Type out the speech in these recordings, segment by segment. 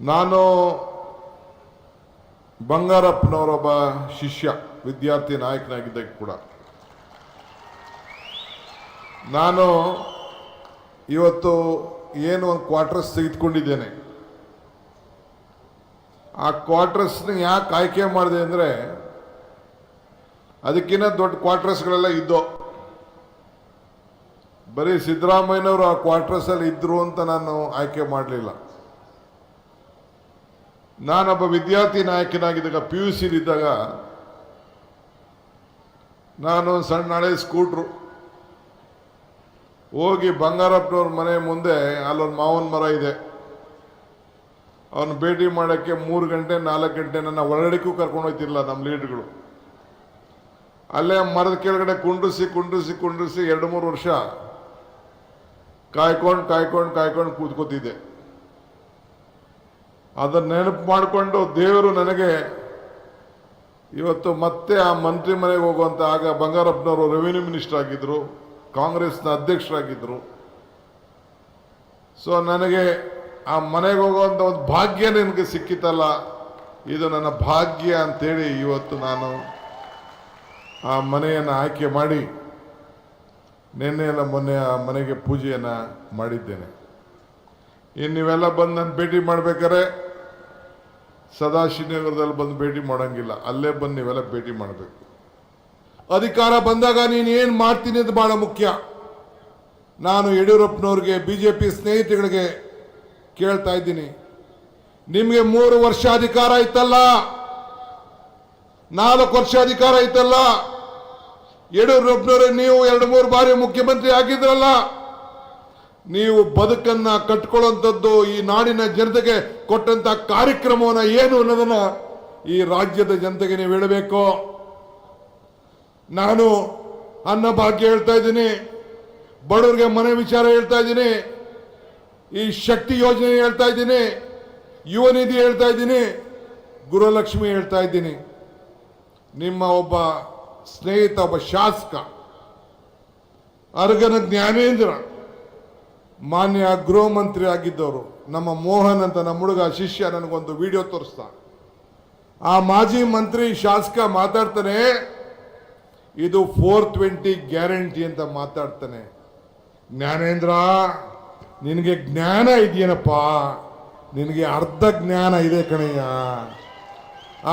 ನಾನು ಬಂಗಾರಪ್ಪನವರೊಬ್ಬ ಶಿಷ್ಯ, ವಿದ್ಯಾರ್ಥಿ ನಾಯಕನಾಗಿದ್ದಾಗ ಕೂಡ. ನಾನು ಇವತ್ತು ಏನು ಒಂದು ಕ್ವಾರ್ಟರ್ಸ್ ತೆಗೆದುಕೊಂಡಿದ್ದೇನೆ. ಆ ಕ್ವಾರ್ಟರ್ಸ್ನ ಯಾಕೆ ಆಯ್ಕೆ ಮಾಡಿದೆ ಅಂದರೆ ಅದಕ್ಕಿಂತ ದೊಡ್ಡ ಕ್ವಾರ್ಟರ್ಸ್ಗಳೆಲ್ಲ ಇದ್ದೋ. ಬರೀ ಸಿದ್ದರಾಮಯ್ಯನವರು ಆ ಕ್ವಾರ್ಟರ್ಸಲ್ಲಿ ಇದ್ದರು ಅಂತ ನಾನು ಆಯ್ಕೆ ಮಾಡಲಿಲ್ಲ. ನಾನೊಬ್ಬ ವಿದ್ಯಾರ್ಥಿ ನಾಯಕನಾಗಿದ್ದಾಗ ಪಿ ಯು ಸಿಲಿದ್ದಾಗ ನಾನು ಸಣ್ಣ ಹಳೆ ಸ್ಕೂಟ್ರು ಹೋಗಿ ಬಂಗಾರಪ್ಪನವ್ರ ಮನೆ ಮುಂದೆ ಅಲ್ಲೊಂದು ಮಾವನ ಮರ ಇದೆ. ಅವನು ಭೇಟಿ ಮಾಡೋಕ್ಕೆ ಮೂರು ಗಂಟೆ, ನಾಲ್ಕು ಗಂಟೆ ನನ್ನ ಹೊರಗಡೆಗೂ ಕರ್ಕೊಂಡು ಹೋಗ್ತಿಲ್ಲ ನಮ್ಮ ಲೀಡ್ಗಳು. ಅಲ್ಲೇ ಮರದ ಕೆಳಗಡೆ ಕುಂಡ್ರಿಸಿ ಕುಂಡ್ರಿಸಿ ಕುಂಡ್ರಿಸಿ ಎರಡು, ಮೂರು ವರ್ಷ ಕಾಯ್ಕೊಂಡು ಕಾಯ್ಕೊಂಡು ಕಾಯ್ಕೊಂಡು ಕೂತ್ಕೋತಿದ್ದೆ. ಅದನ್ನ ನೆನಪು ಮಾಡಿಕೊಂಡು ದೇವರು ನನಗೆ ಇವತ್ತು ಮತ್ತೆ ಆ ಮಂತ್ರಿ ಮನೆಗೆ ಹೋಗುವಂತ ಆಗ ಬಂಗಾರಪ್ಪನವರು ರೆವಿನ್ಯೂ ಮಿನಿಸ್ಟರ್ ಆಗಿದ್ರು, ಕಾಂಗ್ರೆಸ್ನ ಅಧ್ಯಕ್ಷರಾಗಿದ್ದರು ಸೊ ನನಗೆ ಆ ಮನೆಗೆ ಹೋಗುವಂತ ಒಂದು ಭಾಗ್ಯ ನನಗೆ ಸಿಕ್ಕಿತಲ್ಲ, ಇದು ನನ್ನ ಭಾಗ್ಯ ಅಂತೇಳಿ ಇವತ್ತು ನಾನು ಆ ಮನೆಯನ್ನು ಆಯ್ಕೆ ಮಾಡಿ ನಿನ್ನೆಲ್ಲ ಮೊನ್ನೆ ಆ ಮನೆಗೆ ಪೂಜೆಯನ್ನು ಮಾಡಿದ್ದೇನೆ. ಇನ್ನು ನೀವೆಲ್ಲ ಬಂದು ನಾನು ಭೇಟಿ ಮಾಡ್ಬೇಕಾದ್ರೆ ಸದಾಶಿವನಗರದಲ್ಲಿ ಬಂದು ಭೇಟಿ ಮಾಡೋಂಗಿಲ್ಲ. ಅಲ್ಲೇ ಬಂದು ನೀವೆಲ್ಲ ಭೇಟಿ ಮಾಡಬೇಕು. ಅಧಿಕಾರ ಬಂದಾಗ ನೀನು ಏನು ಮಾಡ್ತೀನಿ ಅಂತ ಭಾಳ ಮುಖ್ಯ. ನಾನು ಯಡಿಯೂರಪ್ಪನವ್ರಿಗೆ ಬಿ ಜೆ ಪಿ ಸ್ನೇಹಿತಗಳಿಗೆ ಕೇಳ್ತಾ ಇದ್ದೀನಿ. ನಿಮಗೆ ಮೂರು ವರ್ಷ ಅಧಿಕಾರ ಇತ್ತಲ್ಲ ನಾಲ್ಕು ವರ್ಷ ಅಧಿಕಾರ ಇತ್ತಲ್ಲ ಯಡಿಯೂರಪ್ಪನವ್ರೆ, ನೀವು ಎರಡು ಮೂರು ಬಾರಿ ಮುಖ್ಯಮಂತ್ರಿ ಆಗಿದ್ರಲ್ಲ? ನೀವು ಬದುಕನ್ನ ಕಟ್ಕೊಳ್ಳುವಂಥದ್ದು ಈ ನಾಡಿನ ಜನತೆಗೆ ಕೊಟ್ಟಂತ ಕಾರ್ಯಕ್ರಮವನ್ನು ಏನು ಅನ್ನೋದನ್ನ ಈ ರಾಜ್ಯದ ಜನತೆಗೆ ನೀವು ಹೇಳಬೇಕು. ನಾನು ಅನ್ನ ಭಾಗ್ಯ ಹೇಳ್ತಾ ಇದ್ದೀನಿ, ಬಡವರಿಗೆ ಮನೆ ವಿಚಾರ ಹೇಳ್ತಾ ಇದ್ದೀನಿ, ಈ ಶಕ್ತಿ ಯೋಜನೆ ಹೇಳ್ತಾ ಇದ್ದೀನಿ, ಯುವ ನಿಧಿ ಹೇಳ್ತಾ ಇದ್ದೀನಿ, ಗೃಹಲಕ್ಷ್ಮಿ ಹೇಳ್ತಾ ಇದ್ದೀನಿ. ನಿಮ್ಮ ಒಬ್ಬ ಸ್ನೇಹಿತ, ಒಬ್ಬ ಶಾಸಕ, ಅರ್ಗನ ಜ್ಞಾನೇಂದ್ರ ಮಾನ್ಯ ಗೃಹ ಮಂತ್ರಿ ಆಗಿದ್ದವರು ನಮ್ಮ ಮೋಹನ್ ಅಂತ ನಮ್ಮ ಹುಡುಗ ಶಿಷ್ಯ ನನಗೊಂದು ವಿಡಿಯೋ ತೋರಿಸ್ತಾ. ಆ ಮಾಜಿ ಮಂತ್ರಿ ಶಾಸಕ ಮಾತಾಡ್ತಾನೆ, ಇದು ಫೋರ್ ಟ್ವೆಂಟಿ ಗ್ಯಾರಂಟಿ ಅಂತ ಮಾತಾಡ್ತಾನೆ. ಜ್ಞಾನೇಂದ್ರ, ನಿನಗೆ ಜ್ಞಾನ ಇದೆಯೇನಪ್ಪ? ನಿನಗೆ ಅರ್ಧ ಜ್ಞಾನ ಇದೆ ಕಣಯ್ಯ.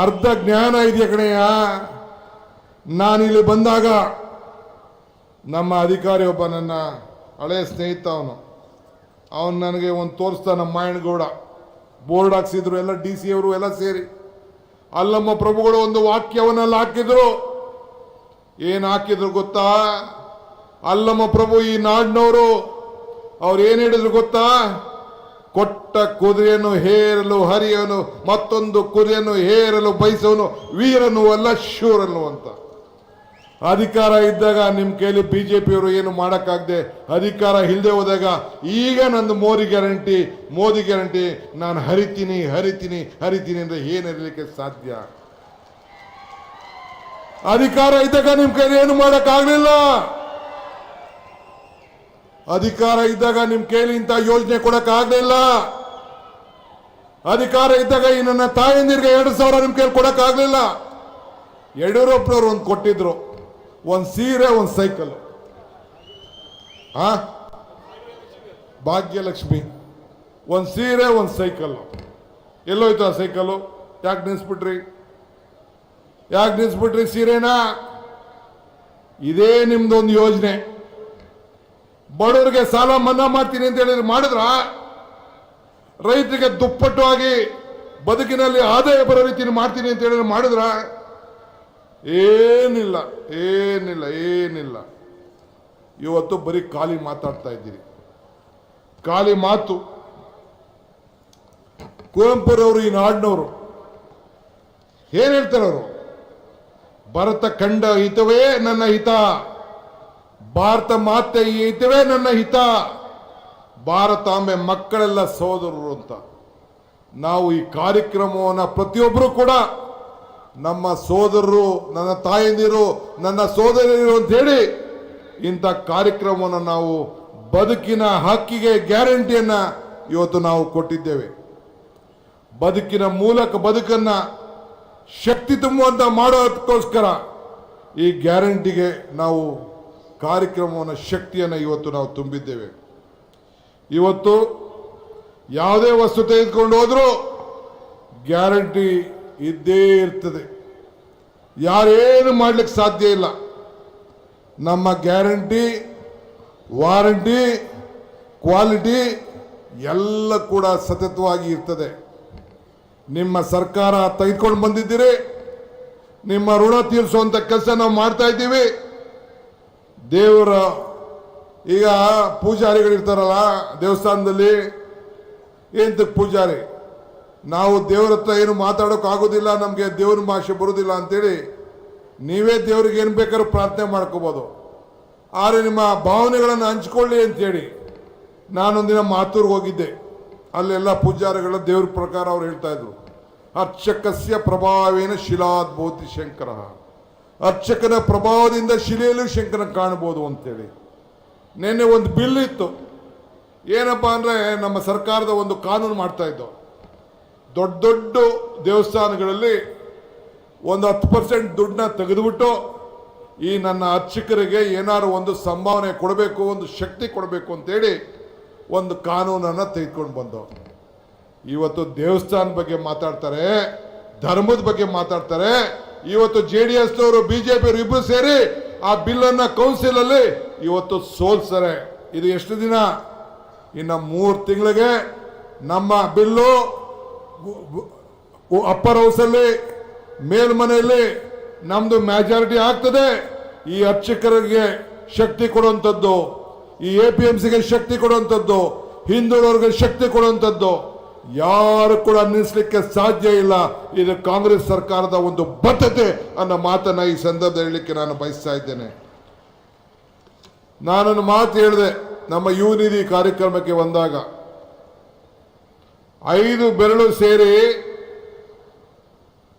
ಅರ್ಧ ಜ್ಞಾನ ಇದೆಯಾ ಕಣಯ್ಯ? ನಾನಿಲ್ಲಿ ಬಂದಾಗ ನಮ್ಮ ಅಧಿಕಾರಿ ಒಬ್ಬ ನನ್ನ ಹಳೆಯ ಸ್ನೇಹಿತ ಅವನು. ಅವನು ನನಗೆ ಒಂದು ತೋರಿಸ್ತಾ ನಮ್ಮ ಮಾಯಣಗೌಡ ಬೋರ್ಡ್ ಹಾಕ್ಸಿದ್ರು, ಎಲ್ಲ ಡಿ ಸಿ ಅವರು ಎಲ್ಲ ಸೇರಿ. ಅಲ್ಲಮ್ಮ ಪ್ರಭುಗಳು ಒಂದು ವಾಕ್ಯವನ್ನೆಲ್ಲ ಹಾಕಿದ್ರು. ಏನು ಹಾಕಿದ್ರು ಗೊತ್ತಾ? ಅಲ್ಲಮ್ಮ ಪ್ರಭು, ಈ ನಾಡಿನವರು, ಅವ್ರು ಏನು ಹೇಳಿದ್ರು ಗೊತ್ತಾ? ಕೊಟ್ಟ ಕುದುರೆಯನ್ನು ಹೇರಲು, ಹರಿಯನು, ಮತ್ತೊಂದು ಕುದುರೆಯನ್ನು ಹೇರಲು ಬಯಸವನು, ವೀರನು ಅಲ್ಲ ಶೂರನು ಅಂತ. ಅಧಿಕಾರ ಇದ್ದಾಗ ನಿಮ್ಮ ಕೈಲಿ ಪಿಯವರು ಏನು ಮಾಡೋಕ್ಕಾಗದೆ ಅಧಿಕಾರ ಇಲ್ಲದೆ ಹೋದಾಗ ಈಗ ನಂದು ಮೋದಿ ಗ್ಯಾರಂಟಿ ಮೋದಿ ಗ್ಯಾರಂಟಿ, ನಾನು ಹರಿತೀನಿ ಹರಿತೀನಿ ಹರಿತೀನಿ ಅಂದ್ರೆ ಏನು ಇರಲಿಕ್ಕೆ ಸಾಧ್ಯ? ಅಧಿಕಾರ ಇದ್ದಾಗ ನಿಮ್ಮ ಕೈಲಿ ಏನು ಮಾಡೋಕ್ಕಾಗಲಿಲ್ಲ? ಅಧಿಕಾರ ಇದ್ದಾಗ ನಿಮ್ಮ ಕೈಲಿ ಇಂಥ ಯೋಜನೆ ಕೊಡೋಕ್ಕಾಗಲಿಲ್ಲ? ಅಧಿಕಾರ ಇದ್ದಾಗ ಈ ನನ್ನ ತಾಯಂದಿರಿಗೆ ಎರಡು ಸಾವಿರ ನಿಮ್ಮ ಕೈಲಿ ಕೊಡೋಕ್ಕಾಗಲಿಲ್ಲ? ಯಡಿಯೂರಪ್ಪನವ್ರು ಒಂದು ಕೊಟ್ಟಿದ್ರು. ಒಂದು ಸೀರೆ, ಒಂದು ಸೈಕಲ್. ಆ? ಭಾಗ್ಯಲಕ್ಷ್ಮಿ. ಒಂದು ಸೀರೆ, ಒಂದು ಸೈಕಲ್. ಎಲ್ಲೋಯ್ತು ಆ ಸೈಕಲ್ಲು ಯಾಕೆ ನಿಲ್ಲಿಸ್ಬಿಟ್ರಿ ಯಾಕೆ ನಿಲ್ಲಿಸ್ಬಿಟ್ರಿ ಸೀರೆನಾ? ಇದೇ ನಿಮ್ದೊಂದು ಯೋಜನೆ. ಬಡವರಿಗೆ ಸಾಲ ಮನ್ನಾ ಮಾಡ್ತೀನಿ ಅಂತ ಹೇಳಿದ್ರೆ ಮಾಡಿದ್ರ? ರೈತರಿಗೆ ದುಪ್ಪಟ್ಟು ಆಗಿ ಬದುಕಿನಲ್ಲಿ ಆದಾಯ ಬರೋ ರೀತಿ ಮಾಡ್ತೀನಿ ಅಂತ ಹೇಳಿದ್ರೆ ಮಾಡಿದ್ರ? ಏನಿಲ್ಲ ಏನಿಲ್ಲ ಏನಿಲ್ಲ. ಇವತ್ತು ಬರೀ ಖಾಲಿ ಮಾತಾಡ್ತಾ ಇದ್ದೀರಿ. ಖಾಲಿ ಮಾತು. ಕುವೆಂಪುರವರು, ಈ ನಾಡಿನವರು. ಏನು ಹೇಳ್ತಾರೆ ಅವರು? ಭರತ ಕಂಡ ಹಿತವೇ ನನ್ನ ಹಿತ. ಭಾರತ ಮಾತೆ ಹಿತವೇ ನನ್ನ ಹಿತ. ಭಾರತಾಂಬೆ ಮಕ್ಕಳೆಲ್ಲ ಸೋದರರು ಅಂತ. ನಾವು ಈ ಕಾರ್ಯಕ್ರಮವನ್ನು ಪ್ರತಿಯೊಬ್ಬರು ಕೂಡ ನಮ್ಮ ಸೋದರರು, ನನ್ನ ತಾಯಂದಿರು ನನ್ನ ಸೋದರಿಯರು ಅಂತ ಹೇಳಿ ಇಂಥ ಕಾರ್ಯಕ್ರಮವನ್ನು ನಾವು ಬದುಕಿನ ಹಕ್ಕಿಗೆ ಗ್ಯಾರಂಟಿಯನ್ನು ಇವತ್ತು ನಾವು ಕೊಟ್ಟಿದ್ದೇವೆ. ಬದುಕಿನ ಮೂಲಕ ಬದುಕನ್ನು ಶಕ್ತಿ ತುಂಬುವಂಥ ಮಾಡೋದಕ್ಕೋಸ್ಕರ ಈ ಗ್ಯಾರಂಟಿಗೆ ನಾವು ಕಾರ್ಯಕ್ರಮವನ್ನು ಶಕ್ತಿಯನ್ನು ಇವತ್ತು ನಾವು ತುಂಬಿದ್ದೇವೆ. ಇವತ್ತು ಯಾವುದೇ ವಸ್ತು ತೆಗೆದುಕೊಂಡು ಹೋದರೂ ಗ್ಯಾರಂಟಿ ಇದ್ದೇ ಇರ್ತದೆ. ಯಾರೇನು ಮಾಡ್ಲಿಕ್ಕೆ ಸಾಧ್ಯ ಇಲ್ಲ. ನಮ್ಮ ಗ್ಯಾರಂಟಿ, ವಾರಂಟಿ, ಕ್ವಾಲಿಟಿ ಎಲ್ಲ ಕೂಡ ಸತತವಾಗಿ ಇರ್ತದೆ. ನಿಮ್ಮ ಸರ್ಕಾರ ತೆಗೆದುಕೊಂಡು ಬಂದಿದ್ದೀರಿ. ನಿಮ್ಮ ಋಣ ತೀರಿಸುವಂಥ ಕೆಲಸ ನಾವು ಮಾಡ್ತಾ ಇದ್ದೀವಿ. ದೇವರ, ಈಗ ಪೂಜಾರಿಗಳಿರ್ತಾರಲ್ಲ ದೇವಸ್ಥಾನದಲ್ಲಿ, ಎಂತಕ್ಕೆ ಪೂಜಾರಿ? ನಾವು ದೇವ್ರ ಹತ್ರ ಏನು ಮಾತಾಡೋಕೆ ಆಗೋದಿಲ್ಲ, ನಮಗೆ ದೇವ್ರ ಭಾಷೆ ಬರೋದಿಲ್ಲ ಅಂತೇಳಿ ನೀವೇ ದೇವ್ರಿಗೆ ಏನು ಬೇಕಾದ್ರೂ ಪ್ರಾರ್ಥನೆ ಮಾಡ್ಕೋಬೋದು. ಆದರೆ ನಿಮ್ಮ ಭಾವನೆಗಳನ್ನು ಹಂಚ್ಕೊಳ್ಳಿ ಅಂತೇಳಿ ನಾನೊಂದಿನ ಮಾತೂರ್ಗೆ ಹೋಗಿದ್ದೆ. ಅಲ್ಲೆಲ್ಲ ಪೂಜಾರಿಗಳ ದೇವ್ರ ಪ್ರಕಾರ ಅವ್ರು ಹೇಳ್ತಾ ಇದ್ರು. ಅರ್ಚಕಸ್ಯ ಪ್ರಭಾವೇನ ಶಿಲಾದ್ಭೂತಿ ಶಂಕರ. ಅರ್ಚಕನ ಪ್ರಭಾವದಿಂದ ಶಿಲೆಯಲ್ಲೂ ಶಂಕರನ ಕಾಣಬಹುದು ಅಂತೇಳಿ. ನಿನ್ನೆ ಒಂದು ಬಿಲ್ ಇತ್ತು. ಏನಪ್ಪ ಅಂದರೆ ನಮ್ಮ ಸರ್ಕಾರದ ಒಂದು ಕಾನೂನು ಮಾಡ್ತಾ ಇದ್ದೋ. ದೊಡ್ಡ ದೊಡ್ಡ ದೇವಸ್ಥಾನಗಳಲ್ಲಿ ಒಂದು ಹತ್ತು ಪರ್ಸೆಂಟ್ ದುಡ್ಡನ್ನ ತೆಗೆದುಬಿಟ್ಟು ಈ ನನ್ನ ಅರ್ಚಕರಿಗೆ ಏನಾದ್ರು ಒಂದು ಸಂಭಾವನೆ ಕೊಡಬೇಕು, ಒಂದು ಶಕ್ತಿ ಕೊಡಬೇಕು ಅಂತೇಳಿ ಒಂದು ಕಾನೂನನ್ನು ತೆಗೆದುಕೊಂಡು ಬಂದವು ಇವತ್ತು ದೇವಸ್ಥಾನ ಬಗ್ಗೆ ಮಾತಾಡ್ತಾರೆ, ಧರ್ಮದ ಬಗ್ಗೆ ಮಾತಾಡ್ತಾರೆ. ಇವತ್ತು ಜೆ ಡಿ ಎಸ್ನವರು ಪಿಯವರು ಇಬ್ಬರು ಸೇರಿ ಆ ಬಿಲ್ಲನ್ನು ಕೌನ್ಸಿಲ್ ಅಲ್ಲಿ ಇವತ್ತು ಸೋಲ್ಸರೆ ಇದು ಎಷ್ಟು ದಿನ? ಇನ್ನು ಮೂರು ತಿಂಗಳಿಗೆ ನಮ್ಮ ಬಿಲ್ಲು ಅಪ್ಪರ್ ಹೌಸಲ್ಲಿ ಮೇಲ್ಮನೆಯಲ್ಲಿ ನಮ್ದು ಮೆಜಾರಿಟಿ ಆಗ್ತದೆ. ಈ ಅರ್ಚಕರಿಗೆ ಶಕ್ತಿ ಕೊಡುವಂಥದ್ದು, ಈ ಎ ಪಿ ಎಂ ಸಿಗೆ ಶಕ್ತಿ ಕೊಡುವಂಥದ್ದು ಹಿಂದುಳಿದವರಿಗೆ ಶಕ್ತಿ ಕೊಡುವಂಥದ್ದು, ಯಾರು ಕೂಡ ನಿಲ್ಲಿಸಲಿಕ್ಕೆ ಸಾಧ್ಯ ಇಲ್ಲ. ಇದು ಕಾಂಗ್ರೆಸ್ ಸರ್ಕಾರದ ಒಂದು ಬದ್ಧತೆ ಅನ್ನೋ ಮಾತನ್ನ ಈ ಸಂದರ್ಭದಲ್ಲಿ ಹೇಳಲಿಕ್ಕೆ ನಾನು ಬಯಸ್ತಾ ಇದ್ದೇನೆ. ನಾನೊಂದು ಮಾತು ಹೇಳಿದೆ, ನಮ್ಮ ಯುವ ನಿಧಿ ಕಾರ್ಯಕ್ರಮಕ್ಕೆ ಬಂದಾಗ ಐದು ಬೆರಳು ಸೇರಿ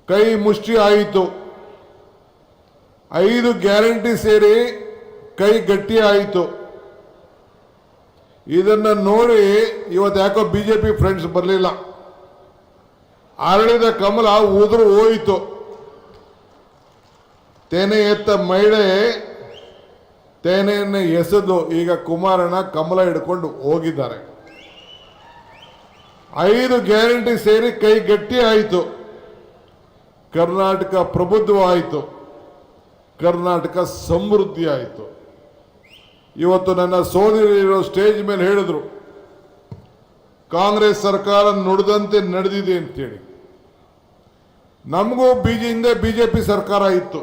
ಕೈ ಮುಷ್ಟಿ ಆಯಿತು. ಐದು ಗ್ಯಾರಂಟಿ ಸೇರಿ ಕೈ ಗಟ್ಟಿ ಆಯಿತು. ಇದನ್ನು ನೋಡಿ ಇವತ್ತು ಯಾಕೋ ಬಿ ಜೆ ಪಿ ಫ್ರೆಂಡ್ಸ್ ಬರಲಿಲ್ಲ. ಅರಳಿದ ಕಮಲ ಉದುರು ಹೋಯಿತು. ತೆನೆ ಎತ್ತ ಮಹಿಳೆ ತೆನೆಯನ್ನು ಎಸೆದು ಈಗ ಕುಮಾರಣ್ಣ ಕಮಲ ಹಿಡ್ಕೊಂಡು ಹೋಗಿದ್ದಾರೆ. ಐದು ಗ್ಯಾರಂಟಿ ಸೇರಿ ಕೈ ಗಟ್ಟಿ ಆಯಿತು. ಕರ್ನಾಟಕ ಪ್ರಬುದ್ಧವಾಯಿತು ಕರ್ನಾಟಕ ಸಮೃದ್ಧಿ ಆಯಿತು. ಇವತ್ತು ನನ್ನ ಸೋದರಿರೋ ಸ್ಟೇಜ್ ಮೇಲೆ ಹೇಳಿದ್ರು, ಕಾಂಗ್ರೆಸ್ ಸರ್ಕಾರ ನುಡಿದಂತೆ ನಡೆದಿದೆ ಅಂತೇಳಿ. ನಮಗೂ ಬಿಜೆ ಹಿಂದೆ ಬಿಜೆಪಿ ಸರ್ಕಾರ ಇತ್ತು.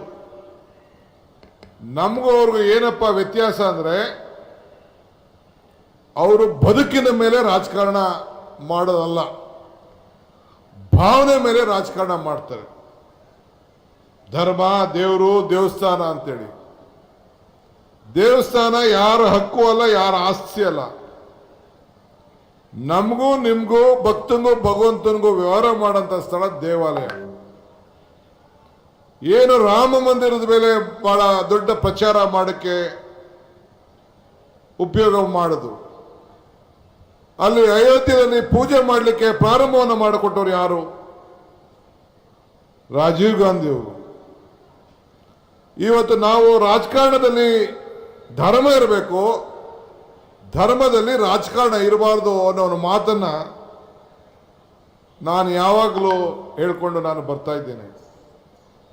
ನಮಗೂ ಅವ್ರಿಗೂ ಏನಪ್ಪ ವ್ಯತ್ಯಾಸ ಅಂದರೆ, ಅವರು ಬದುಕಿನ ಮೇಲೆ ರಾಜಕಾರಣ ಮಾಡೋದಲ್ಲ. ಭಾವನೆ ಮೇಲೆ ರಾಜಕಾರಣ ಮಾಡ್ತಾರೆ. ಧರ್ಮ, ದೇವರು, ದೇವಸ್ಥಾನ ಅಂತೇಳಿ. ದೇವಸ್ಥಾನ ಯಾರ ಹಕ್ಕು ಅಲ್ಲ, ಯಾರ ಆಸ್ತಿ ಅಲ್ಲ. ನಮಗೂ, ನಿಮಗೂ ಭಕ್ತನಿಗೂ ಭಗವಂತನಿಗೂ ವ್ಯವಹಾರ ಮಾಡಂತ ಸ್ಥಳ ದೇವಾಲಯ. ಏನು ರಾಮ ಮಂದಿರದ ಮೇಲೆ ಬಹಳ ದೊಡ್ಡ ಪ್ರಚಾರ ಮಾಡಕ್ಕೆ ಉಪಯೋಗ ಮಾಡಿದ್ರು ಅಲ್ಲಿ ಅಯೋಧ್ಯೆಯಲ್ಲಿ ಪೂಜೆ ಮಾಡಲಿಕ್ಕೆ ಪ್ರಾರಂಭವನ್ನು ಮಾಡಿಕೊಟ್ಟವ್ರು ಯಾರು? ರಾಜೀವ್ ಗಾಂಧಿಯವರು ಇವತ್ತು ನಾವು ರಾಜಕಾರಣದಲ್ಲಿ ಧರ್ಮ ಇರಬೇಕು, ಧರ್ಮದಲ್ಲಿ ರಾಜಕಾರಣ ಇರಬಾರ್ದು ಅನ್ನೋ ಒಂದು ಮಾತನ್ನ ನಾನು ಯಾವಾಗಲೂ ಹೇಳಿಕೊಂಡು ನಾನು ಬರ್ತಾ ಇದ್ದೇನೆ.